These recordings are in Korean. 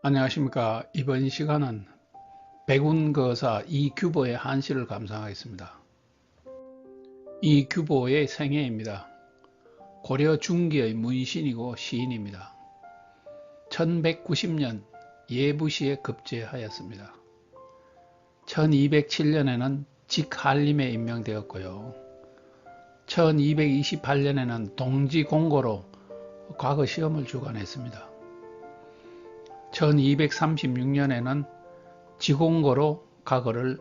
안녕하십니까. 이번 시간은 백운거사 이규보의 한시를 감상하겠습니다. 이규보의 생애입니다. 고려 중기의 문신이고 시인입니다. 1190년 예부시에 급제하였습니다. 1207년에는 직한림에 임명되었고요. 1228년에는 동지공고로 과거 시험을 주관했습니다 1236년에는 지공거로 과거를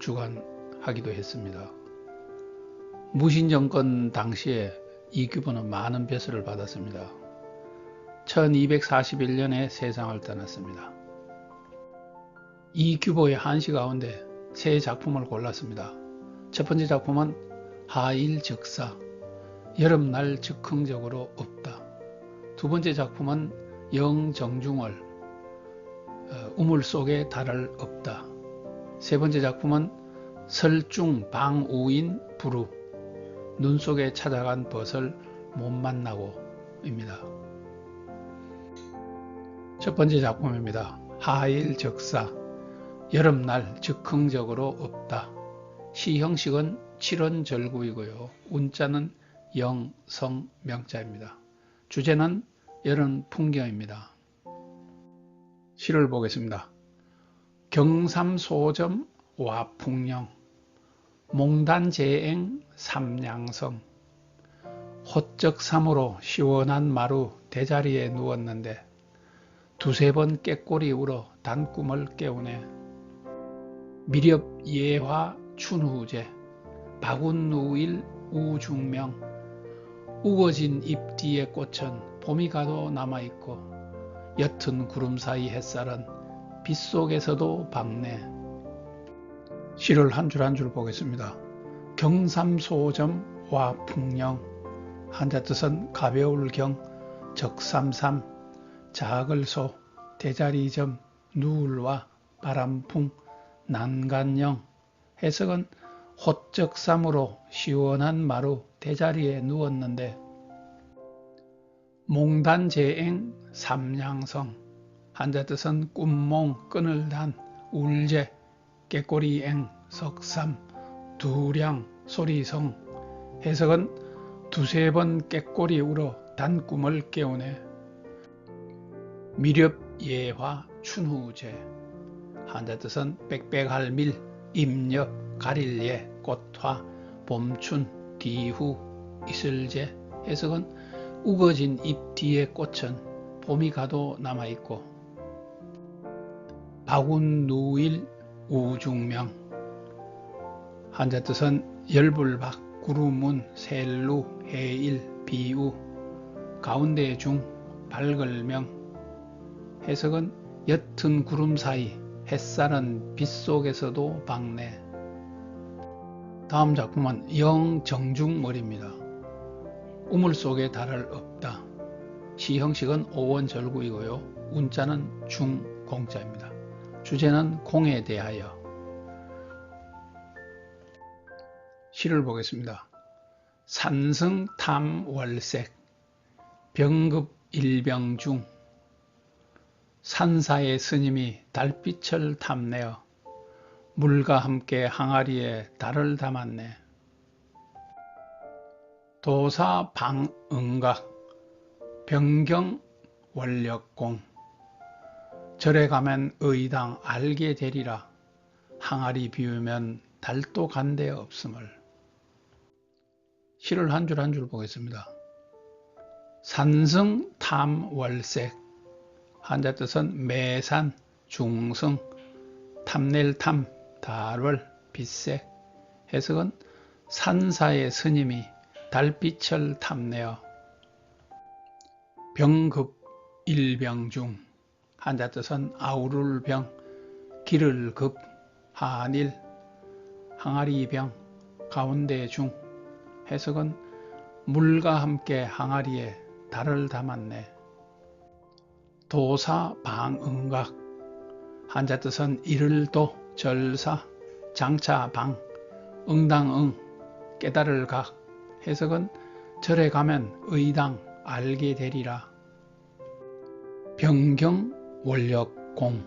주관하기도 했습니다. 무신정권 당시에 이규보는 많은 벼슬을 받았습니다. 1241년에 세상을 떠났습니다. 이규보의 한시 가운데 세 작품을 골랐습니다. 첫 번째 작품은 하일적사 여름날 즉흥적으로 없다. 두 번째 작품은 영정중월 어, 우물 속에 달을 없다. 세 번째 작품은 설중 방우인 부루 눈 속에 찾아간 벗을 못 만나고 입니다. 첫 번째 작품입니다. 하일 적사 여름날 즉흥적으로 없다. 시 형식은 7원 절구이고요. 운자는 영성 명자입니다. 주제는 여름 풍경입니다. 시를 보겠습니다. 경삼소점 와풍령 몽단재행 삼양성. 호적삼으로 시원한 마루 대자리에 누웠는데 두세 번 깨꼬리 울어 단꿈을 깨우네. 미렵 예화 춘후제 박운누일 우중명. 우거진 잎 뒤에 꽃은 봄이 가도 남아있고 옅은 구름 사이 햇살은 빗속에서도 밝네. 시를 한 줄 한 줄 보겠습니다. 경삼소점 와 풍령 한자 뜻은 가벼울 경 적삼삼 작을 소 대자리점 누울와 바람풍 난간령 해석은 호적삼으로 시원한 마루 대자리에 누웠는데 몽단재행 삼양성. 한자 뜻은 꿈몽 끈을 단 울제 깨꼬리앵 석삼 두량 소리성. 해석은 두세 번 깨꼬리 울어 단 꿈을 깨우네. 미렵 예화 춘후제. 한자 뜻은 빽빽할 밀 임엽 가릴예 꽃화 봄춘 뒤후 이슬제. 해석은 우거진 잎 뒤에 꽃은 봄이 가도 남아있고 박운 누일 우중명. 한자 뜻은 열불박 구루문 셀루 해일 비우 가운데 중 밝을명. 해석은 옅은 구름 사이 햇살은 빗속에서도 밝네. 다음 작품은 영정중머리입니다. 우물 속에 달을 없다. 시 형식은 오원절구이고요. 운자는 중공자입니다. 주제는 공에 대하여 시를 보겠습니다. 산승 탐월색 병급 일병중 산사의 스님이 달빛을 탐내어 물과 함께 항아리에 달을 담았네. 도사 방응각 변경 원력공. 절에 가면 의당 알게 되리라. 항아리 비우면 달도 간데 없음을. 시를 한 줄 한 줄 보겠습니다. 산승 탐월색. 한자 뜻은 매산 중승 탐낼 탐 달월 빛색. 해석은 산사의 스님이 달빛을 탐내어 병급 일병중 한자 뜻은 아우를 병 길을 급 한일 항아리 병 가운데 중 해석은 물과 함께 항아리에 달을 담았네. 도사 방응각. 한자 뜻은 이를 도 절사 장차 방 응당응 깨달을 각 해석은 절에 가면 의당 알게 되리라. 병경 원력 공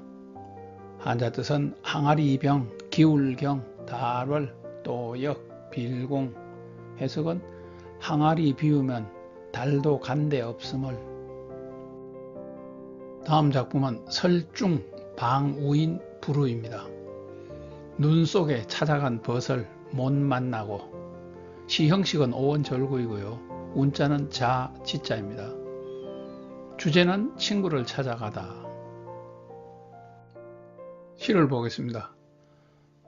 한자 뜻은 항아리병, 기울경, 달월, 또역, 빌공 해석은 항아리 비우면 달도 간데 없음을 다음 작품은 설중 방우인 부루입니다. 눈 속에 찾아간 벗을 못 만나고 시 형식은 오원절구이고요. 운자는 자, 지자입니다. 주제는 친구를 찾아가다. 시를 보겠습니다.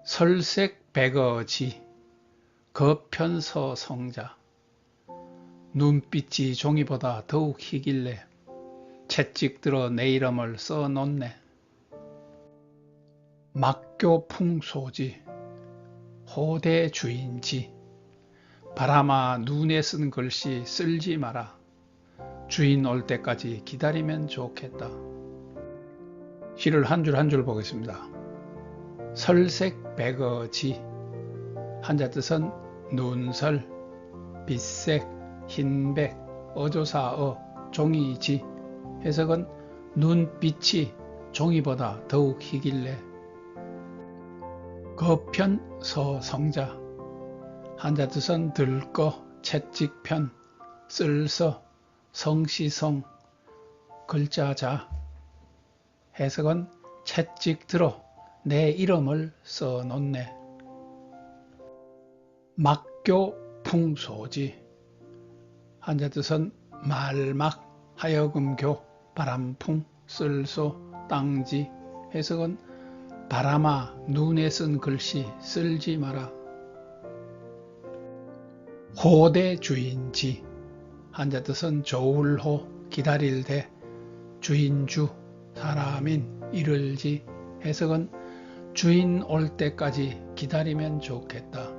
설색 백어지 거편서 성자 눈빛이 종이보다 더욱 희길래 채찍 들어 내 이름을 써놓네. 막교 풍소지 호대 주인지 바람아 눈에 쓴 글씨 쓸지 마라. 주인 올 때까지 기다리면 좋겠다. 시를 한줄 한 줄 보겠습니다. 설색 백어지 한자 뜻은 눈설, 빛색, 흰백, 어조사어, 종이지 해석은 눈빛이 종이보다 더욱 희길래 거편 서성자 한자 뜻은 들거, 채찍편, 쓸서, 성시성, 글자자 해석은 채찍 들어 내 이름을 써놓네. 막교 풍소지 한자 뜻은 말막, 하여금교, 바람풍, 쓸소, 땅지 해석은 바람아 눈에 쓴 글씨 쓸지 마라. 호대 주인지 한자 뜻은 조울호 기다릴 대 주인주 사람인 이를지 해석은 주인 올 때까지 기다리면 좋겠다.